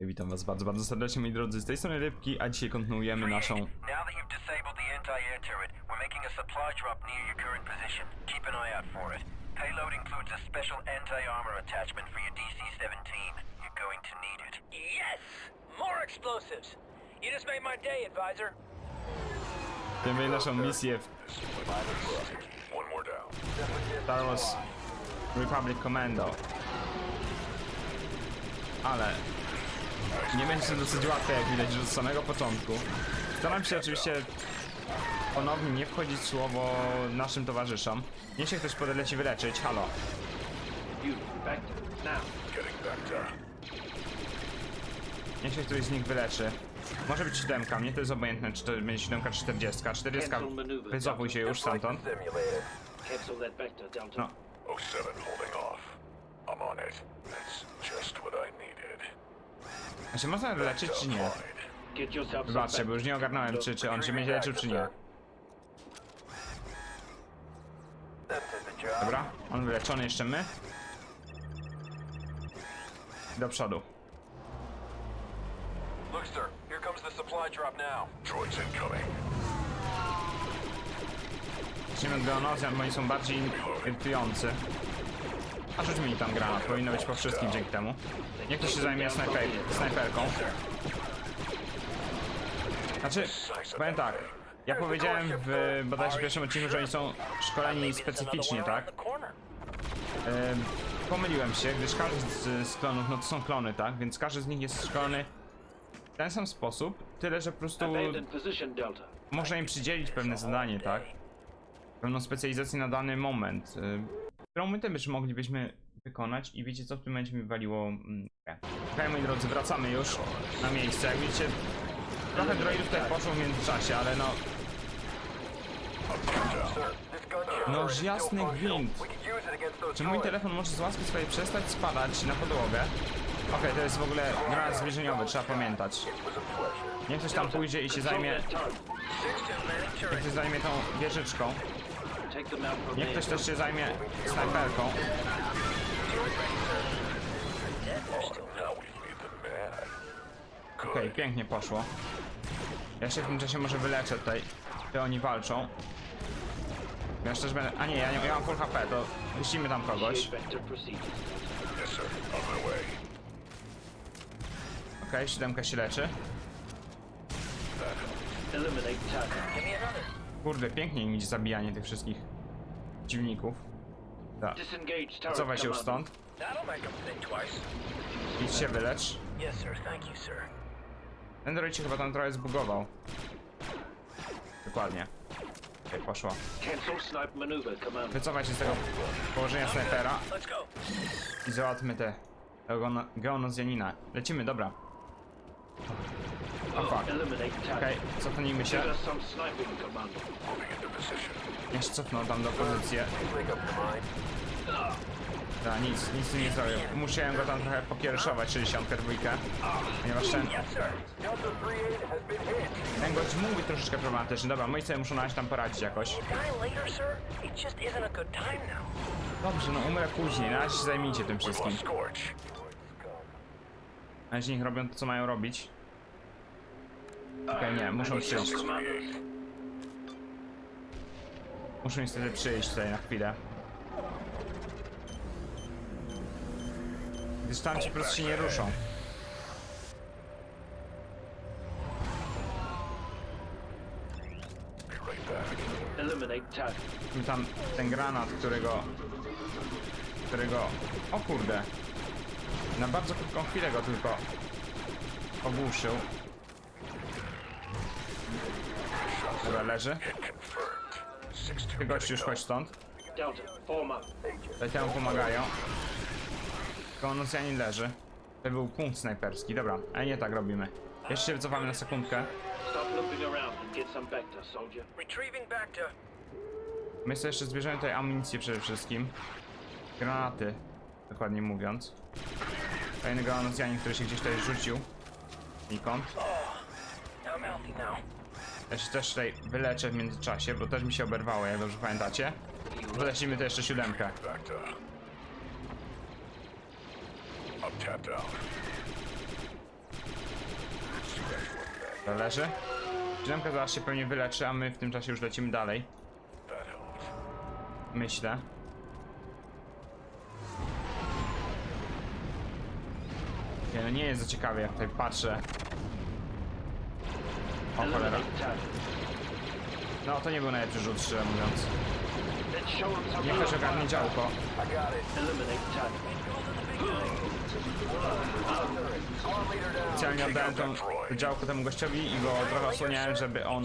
Witam was bardzo, bardzo serdecznie moi drodzy, z tej strony Rybki, a dzisiaj kontynuujemy naszą... Payload includes a special anti-armor attachment for your DC-17. You're going to need it. Yes! More explosives! You just made my day, advisor. Kontynuujemy naszą misję w One more down. Star Wars Republic Commando. Ale... Nie będzie dosyć łatwe, jak widać, że od samego początku. Staram się oczywiście ponownie nie wchodzić w słowo naszym towarzyszom. Niech się ktoś podleci wyleczyć, halo. Niech się któryś z nich wyleczy. Może być siódemka, mnie to jest obojętne, czy to będzie siódemka, czy czterdziestka. Czterdziestka, wycofuj się już stamtąd. No, 07 holding off. I'm on it. That's just what I needed. A się można wyleczyć, czy nie? Zobaczcie, bo już nie ogarnąłem, czy, czy on się będzie leczył, czy nie. Dobra, on wyleczony, jeszcze my. Do przodu. Look, sir. Here comes the supply drop now. Droids incoming. Zacznijmy od Geonozjan, bo oni są bardziej irytujący. A rzuć mi tam granat, powinno być po wszystkim dzięki temu. Niech ktoś się zajmie snajper snajperką. Znaczy, powiem tak. Ja powiedziałem w bodajże pierwszym odcinku, że oni są szkoleni specyficznie, tak? Ym, pomyliłem się, gdyż każdy z, z klonów, no to są klony, tak? Więc każdy z nich jest szkolony w ten sam sposób, tyle że po prostu można im przydzielić pewne zadanie, tak? Pewną specjalizację na dany moment, którą my też moglibyśmy wykonać i wiecie co, w tym momencie mi waliło mm, grę. Moi drodzy, wracamy już na miejsce. Jak widzicie, trochę droidów tutaj poszło w międzyczasie, ale no... No, jasny gwint. Czy mój telefon może z łaski swojej przestać spadać na podłogę? Okej, to jest w ogóle granat zbliżeniowy, trzeba pamiętać. Niech ktoś tam pójdzie i się zajmie... Niech ktoś zajmie tą wieżyczką. Niech ktoś też się zajmie snajperką. Okej, pięknie poszło. Ja się w tym czasie może wyleczę tutaj. Ty oni walczą. Ja też będę... A nie, ja, nie, ja mam full HP, to puścimy tam kogoś. Okej, siódemka się leczy. Kurde, pięknie im idzie zabijanie tych wszystkich dziwników. Tak. Cofaj się już stąd. Idź się wylecz. Yes, sir. Thank you, sir. Ten droid się chyba tam trochę zbugował. Dokładnie. Okej, poszło. Wycofaj się z tego położenia snajpera i załatwmy te geono- geonozjanina. Lecimy, dobra. O fuck. Eliminate Okej, target. cofnijmy się. Ja się cofnął tam do pozycji. Da, nic, nic nie zrobił. Musiałem go tam trochę pokiereszować 62. Ponieważ ten, Yes, sir. Delta 3-8 has been hit. ten gość być troszeczkę problematyczny. Dobra, moi sobie muszą na razie tam poradzić jakoś. Dobrze, no umrę później. Na razie się zajmijcie tym wszystkim. Na razie niech robią to, co mają robić. Okej, nie, muszą przyjść. Muszą niestety przyjść tutaj na chwilę. Gdyż tam ci po prostu się nie ruszą. I tam ten granat, którego... Którego... O kurde. Na bardzo krótką chwilę go tylko... Ogłuszył. Dobra, leży. Ty 6-2 gościu już chodź stąd. Temu pomagają. Konocjanin leży. To był punkt snajperski, dobra, ale nie tak robimy. Jeszcze się wycofamy na sekundkę. My sobie jeszcze zbierzemy tutaj amunicję przede wszystkim. Granaty, dokładnie mówiąc. Kolejny Geonozjanin, który się gdzieś tutaj rzucił. Nikąd. Ja się też tutaj wyleczę w międzyczasie, bo też mi się oberwało, jak dobrze pamiętacie. Wylecimy to jeszcze siódemkę. To. Siódemka zaraz się pewnie wyleczy, a my w tym czasie już lecimy dalej. Myślę. Nie, no nie jest za ciekawie, jak tutaj patrzę. O cholera. No to nie był najlepszy rzut, szczerze mówiąc. Niech ktoś ogarnie działko. Specjalnie oddałem tą, działko temu gościowi i go trochę osłaniałem, żeby on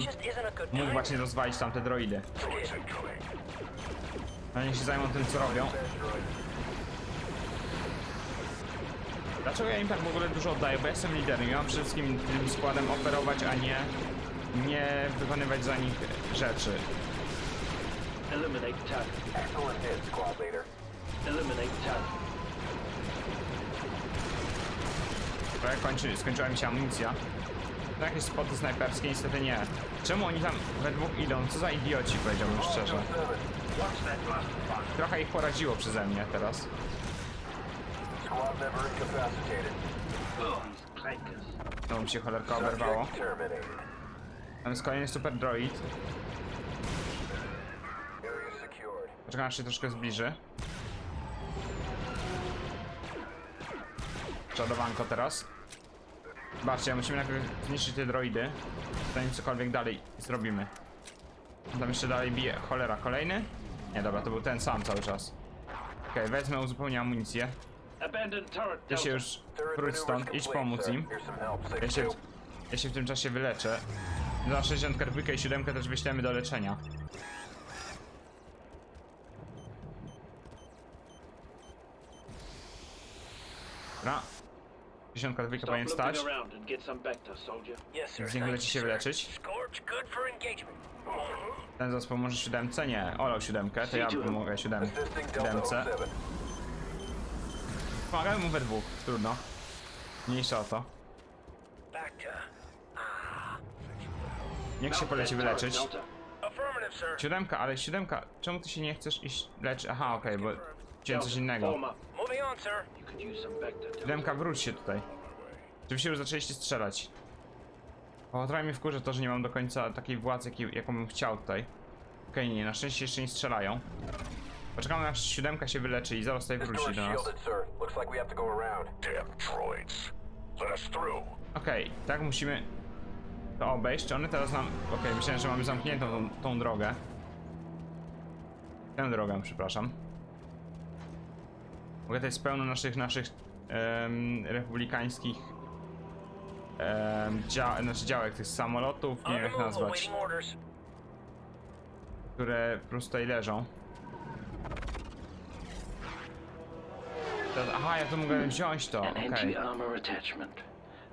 mógł właśnie rozwalić tamte droidy. A niech się zajmą tym, co robią. Dlaczego ja im tak w ogóle dużo oddaję? Bo ja jestem liderem. Ja mam przede wszystkim tym składem operować, a nie, nie wykonywać za nich rzeczy. Eliminate target. Excellent hit, squad leader. Eliminate kończy, skończyła mi się amunicja. To jakieś spoty snajperskie? Niestety nie. Czemu oni tam we dwóch idą? Co za idioci, powiedziałbym szczerze. Trochę ich poraziło przeze mnie teraz. Squad member. No mi się cholerka oberwało. Terminated. Tam jest kolejny super droid. Area secured. Poczekam aż się troszkę zbliży. Przodowanko teraz. Zobaczcie, musimy najpierw zniszczyć te droidy, zanim cokolwiek dalej zrobimy. Tam jeszcze dalej bije. Cholera, kolejny? Nie, dobra, to był ten sam cały czas. Okej, wezmę, uzupełnię amunicję. Ty się już wróć stąd, idź pomóc im. Ja się, ja się w tym czasie wyleczę. Za 62 i 7 też wyślemy do leczenia. Dobra. 62 Stop powinien stać. Z niego leci się wyleczyć. Ten zespół może siódemce? Nie. Olał siódemkę, to ja pomogę siódem, Assisting Delta siódemce. 07. Pomagamy mu we dwóch, trudno. Mniejsza o to. Niech się poleci wyleczyć. Siódemka, ale siódemka, czemu ty się nie chcesz iść leczyć? Aha, okej, bo chciałem coś innego. Siódemka, wróć się tutaj. Oczywiście już zaczęliście strzelać. O, trochę mnie wkurza to, że nie mam do końca takiej władzy, jaką bym chciał tutaj. Okej, nie, na szczęście jeszcze nie strzelają. Poczekamy aż siódemka się wyleczy i zaraz tutaj wróci do nas. to. Okej, tak musimy to obejść. Czy one teraz nam... Okej, myślałem, że mamy zamkniętą tą, tą drogę. Tę drogę, przepraszam. Mogę tutaj jest pełno naszych, naszych em, republikańskich em, dzia znaczy działek, tych samolotów, nie wiem jak nazwać, które po prostu tutaj leżą. Aha, ja to mogę wziąć to, An okej. anti-armor attachment.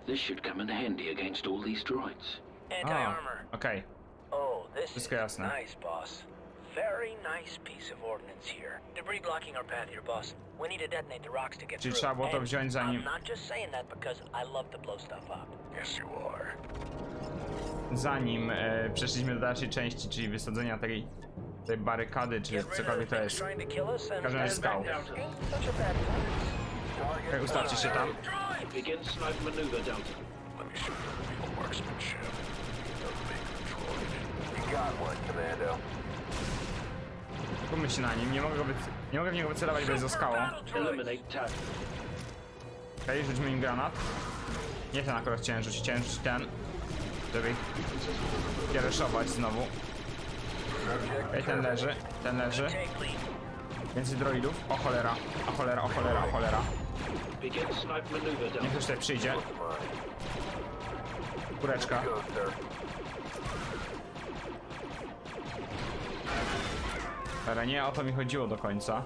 This should come in handy against all these droids. A, Anti-armor. Okej. Oh, this Wszystko is jasne. nice, boss. Very nice piece of ordnance here. Debris blocking our path here, boss. We need to detonate the rocks to get Czyli through. trzeba było to And wziąć zanim- I'm not just saying that because I love to blow stuff up. Yes, you are. zanim e, przeszliśmy do dalszej części, czyli wysadzenia tej, tej barykady, czy cokolwiek to jest. Każdy jest skał. Okej, ustawcie się tam. Begin snipe maneuver, Delta. Let me show you real marksmanship. A big droid. You got one, Commando. Skupmy się na nim, nie mogę, go nie mogę w niego wycelować, bo jest za skałą. Eliminate target. Okej, rzućmy im granat. Nie ten akurat chciałem rzucić, chciałem rzucić ten, żeby ich kiereszować znowu. Okej, ten leży, ten leży. Więcej droidów. O cholera, o cholera, o cholera, o cholera. Niech ktoś tutaj przyjdzie. Kureczka. Ale nie o to mi chodziło do końca.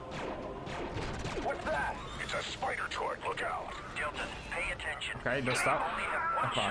Okej, dostał. Have one Opa.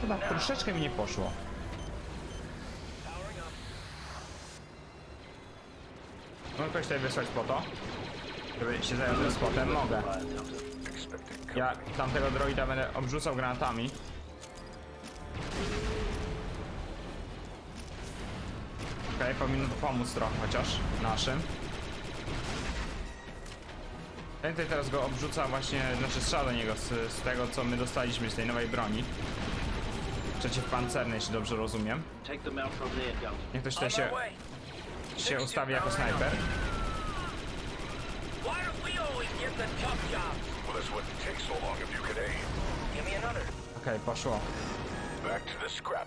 Chyba troszeczkę mi nie poszło. Mogę kogoś tutaj wysłać po to? Żeby się zajął tym spotem? Mogę. Ja tamtego droida będę obrzucał granatami. Okej, powinno to pomóc trochę chociaż naszym. Ten tutaj teraz go obrzuca właśnie, znaczy strzela do niego z, z tego co my dostaliśmy z tej nowej broni. Przeciwpancernej, jeśli dobrze rozumiem. Niech ktoś tutaj się, się ustawi jako snajper. Okej, poszło.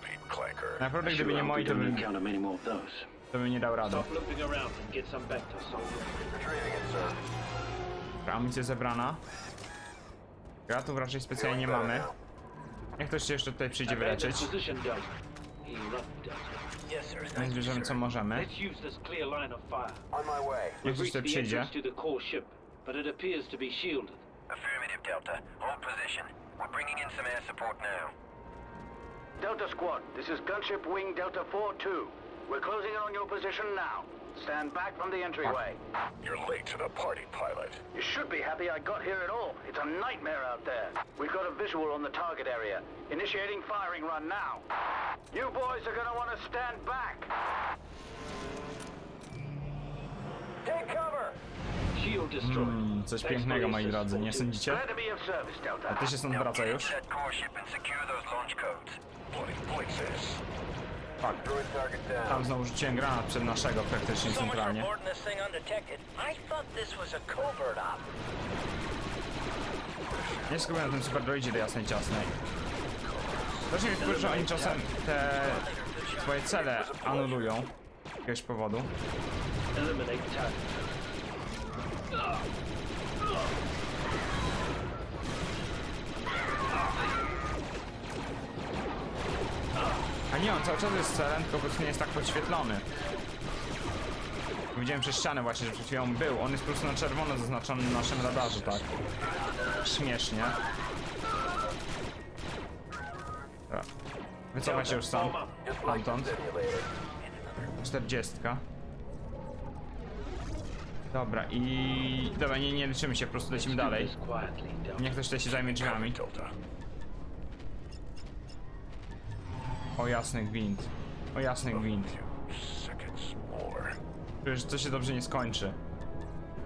Heap, Clanker. Naprawdę gdyby nie moi, to bym, to bym nie dał rady. Dobra, Amunicja zebrana. Gratów raczej specjalnie nie mamy. Niech ktoś się jeszcze tutaj przyjdzie wyleczyć. My zbierzemy co możemy. Niech ktoś tutaj przyjdzie. entrance to the core ship, but it appears to be shielded. Affirmative, Delta. Hold position. We're bringing in some air support now. Delta Squad, this is Gunship Wing Delta 4-2. We're closing in on your position now. Stand back from the entryway. You're late to the party, pilot. You should be happy I got here at all. It's a nightmare out there. We've got a visual on the target area. Initiating firing run now. You boys are gonna want to stand back. Take cover. Shield destroyed. Mm, coś pięknego, the moi assist, drodzy, nie sądzicie? Glad to be of service, Delta. A ty się stąd Now wraca już? Fuck. Down. Tam znowu rzuciłem granat przed naszego praktycznie centralnie. Nie skupiam na tym super droidzie do jasnej ciasnej. Mi wkurza, że oni czasem te swoje cele anulują. Z jakiegoś powodu. Nie, on cały czas jest celem, tylko nie jest tak podświetlony. Widziałem przez ścianę właśnie, że przed chwilą był. On jest po prostu na czerwono zaznaczony na naszym radarze, tak. Śmiesznie. Dobra. Wycofaj się już sam. Stamtąd. 40. Dobra i... Dobra, nie, nie liczymy się, po prostu lecimy dalej. Niech ktoś tutaj się zajmie drzwiami. Delta. O jasny gwint. O jasny gwint. Seconds more. Przecież to się dobrze nie skończy.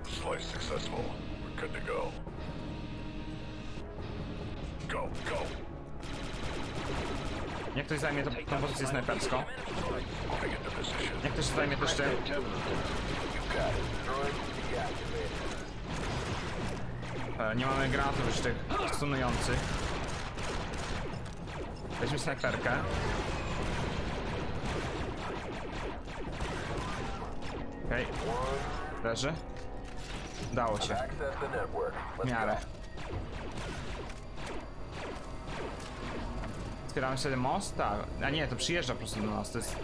Slice successful. We're good to go. Go, go. Niech ktoś zajmie tą, tą pozycję snajperską. Niech ktoś zajmie też Delta. E, nie mamy granatów już tych stunujących. Weźmy snajperkę. Okej. Leży. Dało się. W miarę. Otwieramy sobie most? Tak. A nie, to przyjeżdża po prostu do nas. To jest...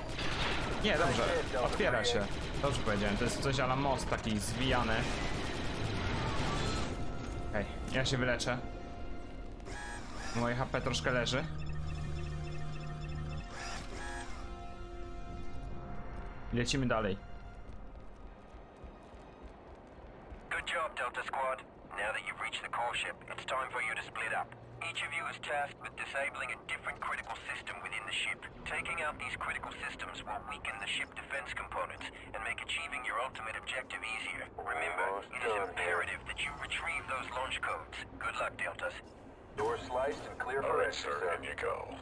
Nie, dobrze. Otwiera się. Dobrze powiedziałem. To jest coś ala most taki zwijany. Okej, ja się wyleczę. Moje HP troszkę leży. Lecimy dalej. Good job, Delta Squad. Now that you've reached the core ship, it's time for you to split up. Each of you is tasked with disabling a different critical system within the ship. Taking out these critical systems will weaken the ship defense components and make achieving your ultimate objective easier. Remember, oh, it is imperative that you retrieve those launch codes. Good luck, Deltas. Door sliced and clear for entry, sir. In you go.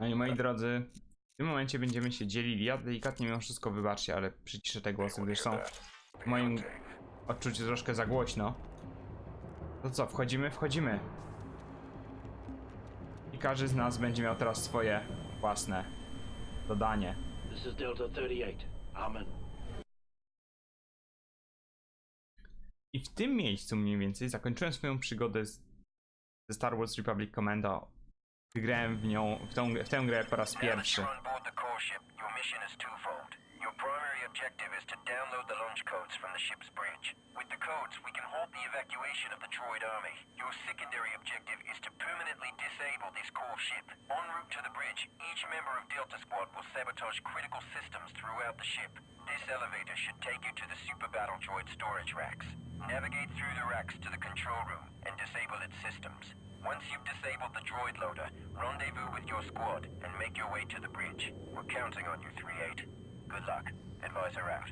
No i moi drodzy, w tym momencie będziemy się dzielili. Ja delikatnie mimo wszystko wybaczcie, ale przyciszę te głosy, gdyż są w moim odczuciu troszkę za głośno. To co, wchodzimy? Wchodzimy. I każdy z nas będzie miał teraz swoje własne dodanie. This is Delta 38. Amen. I w tym miejscu mniej więcej zakończyłem swoją przygodę z, ze Star Wars Republic Commando. Wygrałem w nią, w, tą, w tę grę po raz pierwszy. You're on board the core ship, your mission is twofold. Your primary objective is to download the launch codes from the ship's bridge. With the codes, we can halt the evacuation of the droid army. Your secondary objective is to permanently disable this core ship. En route to the bridge, each member of Delta Squad will sabotage critical systems throughout the ship. This elevator should take you to the Super Battle Droid storage racks. Navigate through the racks to the control room and disable its systems. Once you've disabled the droid loader, rendezvous with your squad and make your way to the bridge. We're counting on you, 3-8. Good luck. Advisor out.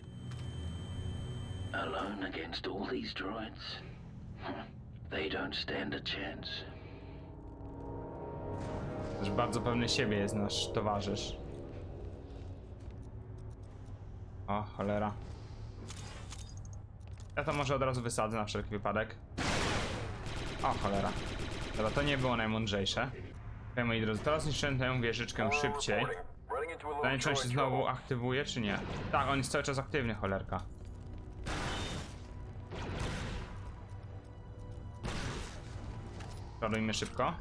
Alone against all these droids? They don't stand a chance. Też bardzo pewny siebie jest nasz towarzysz. O, cholera. Ja to może od razu wysadzę na wszelki wypadek. O, cholera. Dobra, to nie było najmądrzejsze. Okej, moi drodzy, teraz niszczyłem tę wieżyczkę szybciej. Pytanie, czy on się znowu aktywuje, czy nie? Tak, on jest cały czas aktywny, cholerka. Ładujmy szybko.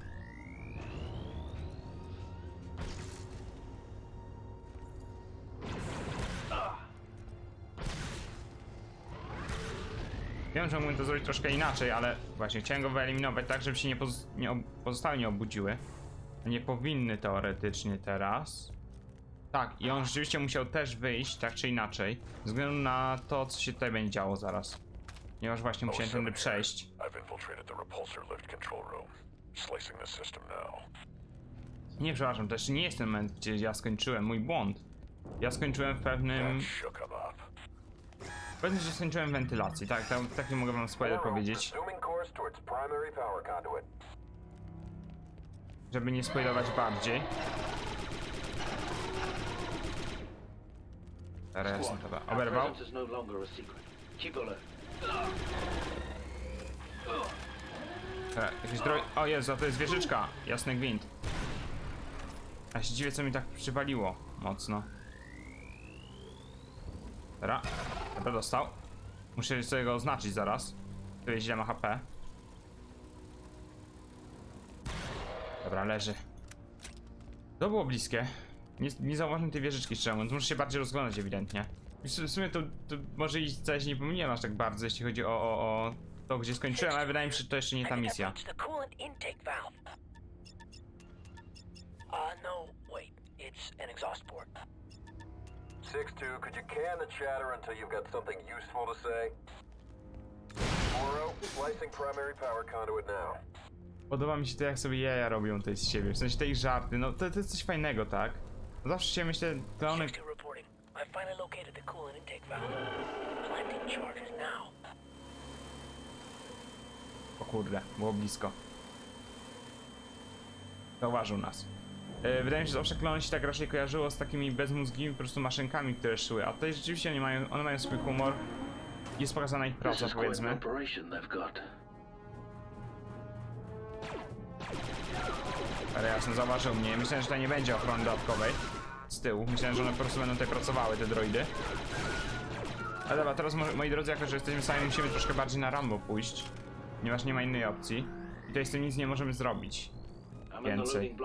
Że mógłbym to zrobić troszkę inaczej, ale właśnie chciałem go wyeliminować tak, żeby się nie, poz nie pozostałe nie obudziły. Nie powinny teoretycznie teraz. Tak, i on rzeczywiście musiał też wyjść, tak czy inaczej, ze względu na to, co się tutaj będzie działo zaraz. Ponieważ właśnie musiałem tędy przejść. Nie, przepraszam, to jeszcze nie jest ten moment, gdzie ja skończyłem, mój błąd. Ja skończyłem w pewnym... Pewnie, że skończyłem wentylacji, tak, tak, tak nie mogę wam spoiler powiedzieć, żeby nie spoilować bardziej. Teraz chyba. Oberwał. no. Dobra, Jakiś droj... O Jezu, a to jest wieżyczka! Jasny gwint. A się dziwię, co mi tak przywaliło mocno. Dobra, dobra, dostał. Muszę sobie go oznaczyć zaraz. Tu źle ma HP. Dobra, leży. To było bliskie. Nie, nie zauważyłem tej wieżyczki, szczerze mówiąc. Muszę się bardziej rozglądać ewidentnie. W w sumie to, to może i coś nie pomyliłem aż tak bardzo, jeśli chodzi o, o, o to, gdzie skończyłem, ale wydaje mi się, że to jeszcze nie ta misja. Uh, no, wait. It's an exhaust port. 6-2, could you can the chatter until you've got something useful to say? Moro, slicing primary power conduit now. Podoba mi się to, jak sobie jaja robią tutaj z siebie. W sensie te ich żarty. No to, to jest coś fajnego, tak? Zawsze się myślę, klony. 6-2 reporting. I finally located the coolant intake valve. Planting charges now. O kurde, było blisko. Zauważył nas. E, Wydaje mi się, że zawsze klony się tak raczej kojarzyło z takimi bezmózgimi po prostu maszynkami, które szły. A tutaj rzeczywiście oni mają, one mają swój humor. Jest pokazana ich praca, powiedzmy. Ale jasno, zauważył mnie. Myślałem, że tutaj nie będzie ochrony dodatkowej. Z tyłu. Myślałem, że one po prostu będą tutaj pracowały, te droidy. Ale dobra, teraz mo- moi drodzy, jako że jesteśmy sami, musimy troszkę bardziej na Rambo pójść. Ponieważ nie ma innej opcji. I tutaj z tym nic nie możemy zrobić. Więcej.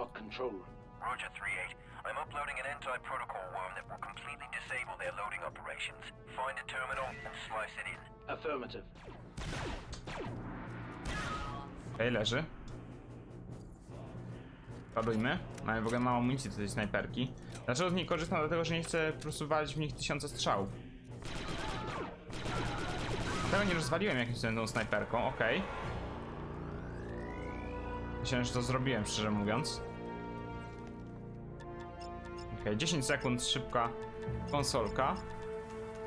Roger 3-8. I'm uploading an anti-protocol worm that will completely disable their loading operations. Find a terminal and slice it in. Affirmative. Okej, leży. Ładujmy. Mamy w ogóle mało amunicji do tej snajperki. Dlaczego z niej korzystam? Dlatego, że nie chcę po prostu walić w nich tysiące strzałów. Tego nie rozwaliłem jakimś tą snajperką, okej. Myślałem, że to zrobiłem, szczerze mówiąc. Okej, 10 sekund, szybka konsolka.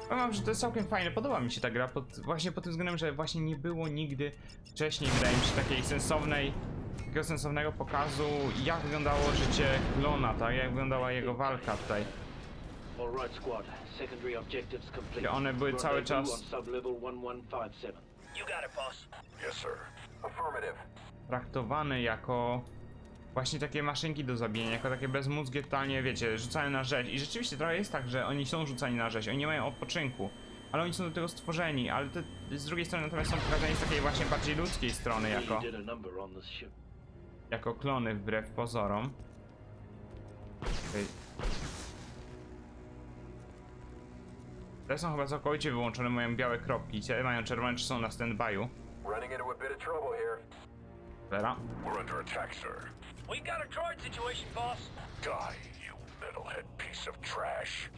Powiem wam, że to jest całkiem fajne, podoba mi się ta gra, pod, właśnie pod tym względem, że właśnie nie było nigdy wcześniej, wydaje mi się, takiej sensownej, takiego sensownego pokazu, jak wyglądało życie klona, tak, jak wyglądała jego walka tutaj. All right, squad. Secondary objectives complete. Ja one były cały czas- on sublevel 1157. You got it, boss. Yes, sir. Affirmative. Traktowane jako właśnie takie maszynki do zabijania, jako takie bezmózgie totalnie, wiecie, rzucają na rzeź. I rzeczywiście trochę jest tak, że oni są rzucani na rzeź, oni nie mają odpoczynku. Ale oni są do tego stworzeni, ale te, z drugiej strony natomiast są pokazani z takiej właśnie bardziej ludzkiej strony, jako, jako klony wbrew pozorom. Okej. Te są chyba całkowicie wyłączone, mają białe kropki. Te mają czerwone, czy są na stand-by'u. Running into a bit of trouble here. We're under attack, sir. We got a droid situation, boss. Die, you metalhead piece of trash.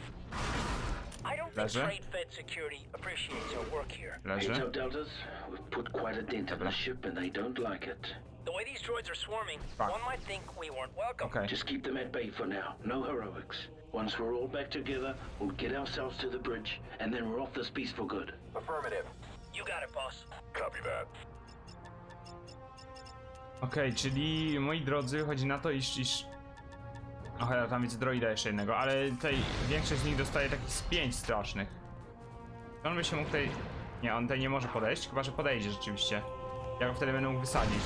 I don't think Leży. Trade Fed Security appreciates our work here. Heads Leży. up, Deltas. We've put quite a dent in the ship and they don't like it. The way these droids are swarming, Fuck. one might think we weren't welcome. Okej. Just keep them at bay for now. No heroics. Once we're all back together, we'll get ourselves to the bridge, and then we're off this beast for good. Affirmative. You got it, boss. Copy that. Okej, czyli moi drodzy, chodzi na to, iż... iż... Och, ja tam widzę droida jeszcze jednego, ale tutaj większość z nich dostaje takich z pięć strasznych. On by się mógł tutaj... Nie, on tutaj nie może podejść, chyba że podejdzie rzeczywiście. Ja go wtedy będę mógł wysadzić.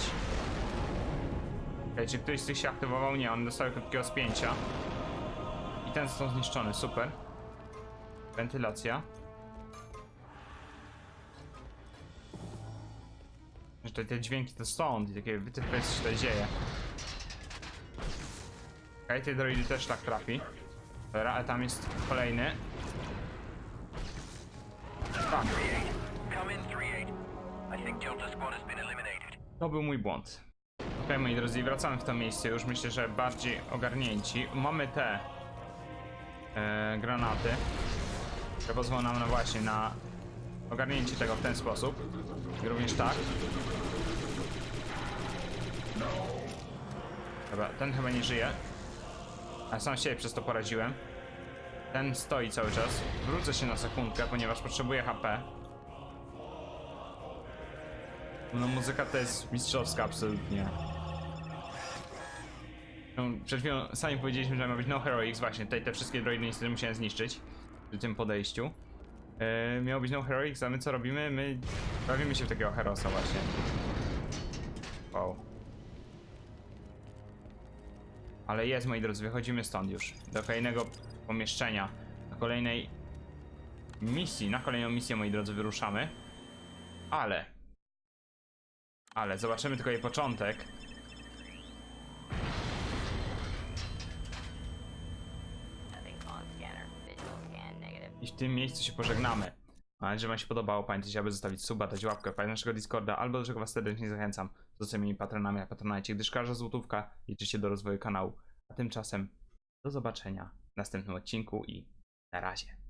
Okej, czy któryś z tych się aktywował? Nie, on dostał krótkiego spięcia. I ten został zniszczony, super. Wentylacja. Że te, te dźwięki to stąd i takie wytypy, co się tutaj dzieje. Okej, tej droidy też tak trafi. Dobra, ale tam jest kolejny. Tak, Come in 3-8. I think Delta Squad has been eliminated. to był mój błąd. Okej, moi drodzy, wracamy w to miejsce już, myślę, że bardziej ogarnięci. Mamy te e, granaty, które pozwolą nam no właśnie na ogarnięcie tego w ten sposób. I również tak. Dobra, ten chyba nie żyje. A sam siebie przez to poraziłem. Ten stoi cały czas. Wrócę się na sekundkę, ponieważ potrzebuję HP. No muzyka to jest mistrzowska absolutnie. No, przed chwilą sami powiedzieliśmy, że ma być no heroics, właśnie tutaj te wszystkie droidy niestety musiałem zniszczyć przy tym podejściu. Yy, miało być no heroics, a my co robimy? My bawimy się w takiego herosa właśnie. Wow. Ale jest moi drodzy, wychodzimy stąd już. Do kolejnego pomieszczenia. Do kolejnej misji. Na kolejną misję moi drodzy wyruszamy. Ale ale zobaczymy tylko jej początek. I w tym miejscu się pożegnamy. Mam nadzieję, że wam się podobało. Pamiętajcie, aby zostawić suba, dać łapkę, na naszego Discorda, albo do czego was serdecznie zachęcam. Zostańcie patronami na Patronite, gdyż każda złotówka liczy się do rozwoju kanału. A tymczasem do zobaczenia w następnym odcinku i na razie.